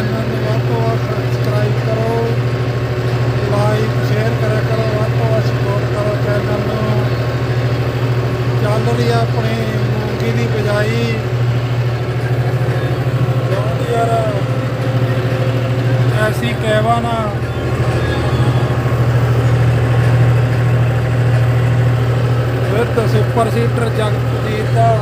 Channel ਨੂੰ ਵੱਧ ਤੋਂ ਵੱਧ ਸਬਸਕ੍ਰਾਈਬ ਕਰੋ ਲਾਈਕ ਸ਼ੇਅਰ ਕਰਿਆ ਕਰੋ, ਵੱਧ ਤੋਂ ਵੱਧ ਸਪੋਰਟ ਕਰੋ ਚੈਨਲ ਨੂੰ। ਚੱਲ ਰਹੀ ਆਪਣੀ ਮੂੰਗੀ ਦੀ ਬਿਜਾਈ। ਕਿਉਂਕਿ ਯਾਰ, ਐਸੀ ਕਹਿਵਾ ਨਾ। ਫਿਰ ਤਾਂ ਸੁਪਰ ਸੀਟਰ ਜਗਤ ਜੀਤ ਦਾ।